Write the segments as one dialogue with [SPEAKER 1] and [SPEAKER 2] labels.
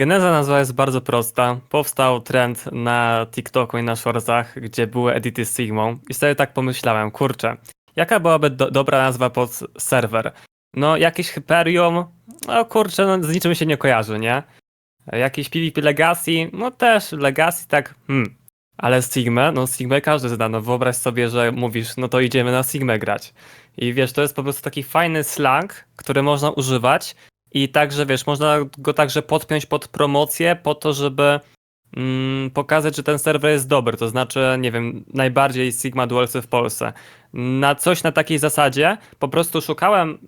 [SPEAKER 1] Geneza nazwa jest bardzo prosta. Powstał trend na TikToku i na Shortsach, gdzie były edity z Sigmą i sobie tak pomyślałem, kurczę, jaka byłaby do, dobra nazwa pod serwer? No jakiś Hyperium, no kurczę, no, z niczym się nie kojarzy, nie? Jakiś PvP Legacy, no też Legacy tak, hmm. Ale Sigma, no Sigma każdy zda, no wyobraź sobie, że mówisz, no to idziemy na Sigmę grać. I wiesz, to jest po prostu taki fajny slang, który można używać i także, wiesz, można go także podpiąć pod promocję po to, żeby mm, pokazać, że ten serwer jest dobry, to znaczy, nie wiem, najbardziej Sigma Duelsy w Polsce. Na coś na takiej zasadzie po prostu szukałem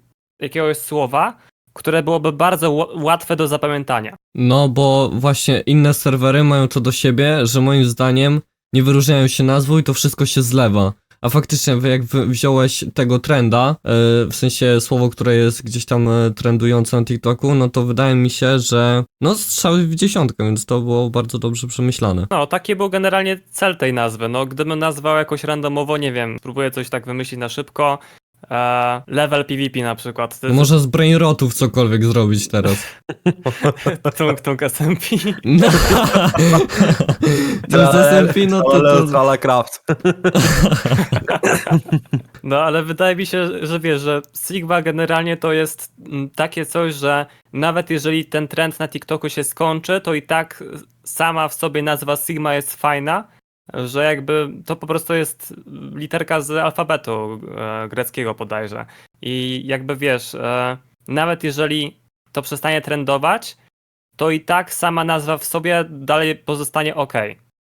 [SPEAKER 1] jakiegoś słowa, które byłoby bardzo łatwe do zapamiętania.
[SPEAKER 2] No, bo właśnie inne serwery mają to do siebie, że moim zdaniem nie wyróżniają się nazwą i to wszystko się zlewa. A faktycznie, jak wziąłeś tego trenda, yy, w sensie słowo, które jest gdzieś tam e, trendujące na TikToku, no to wydaje mi się, że no strzały w dziesiątkę, więc to było bardzo dobrze przemyślane.
[SPEAKER 1] No, taki był generalnie cel tej nazwy. No, gdybym nazwał jakoś randomowo, nie wiem, spróbuję coś tak wymyślić na szybko. E, level PvP na przykład. To
[SPEAKER 2] może z brainrotów cokolwiek zrobić teraz.
[SPEAKER 1] Tung Tung SMP.
[SPEAKER 2] No, no z SMP, no to,
[SPEAKER 3] Ale
[SPEAKER 2] to,
[SPEAKER 3] Trala Craft.
[SPEAKER 1] No, ale wydaje mi się, że wiesz, że Sigma generalnie to jest mm, takie coś, że nawet jeżeli ten trend na TikToku się skończy, to i tak sama w sobie nazwa Sigma jest fajna, że jakby to po prostu jest literka z alfabetu e, greckiego bodajże. I jakby wiesz, e, nawet jeżeli to przestanie trendować, to i tak sama nazwa w sobie dalej pozostanie ok.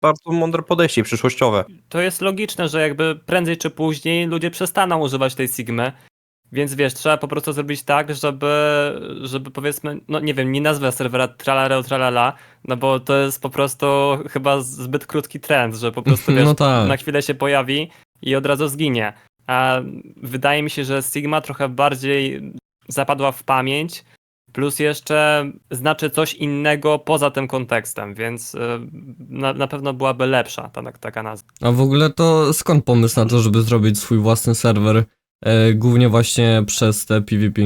[SPEAKER 3] Bardzo mądre podejście przyszłościowe.
[SPEAKER 1] To jest logiczne, że jakby prędzej czy później ludzie przestaną używać tej Sigmy. Więc wiesz, trzeba po prostu zrobić tak, żeby, żeby powiedzmy, no nie wiem, nie nazwę serwera tralareo tralala, no bo to jest po prostu chyba zbyt krótki trend, że po prostu wiesz,
[SPEAKER 2] No tak.
[SPEAKER 1] na chwilę się pojawi i od razu zginie. A wydaje mi się, że Sigma trochę bardziej zapadła w pamięć, plus jeszcze znaczy coś innego poza tym kontekstem, więc y, na, na pewno byłaby lepsza ta, taka nazwa.
[SPEAKER 2] A w ogóle to skąd pomysł na to, żeby zrobić swój własny serwer? E, głównie właśnie przez te PvP.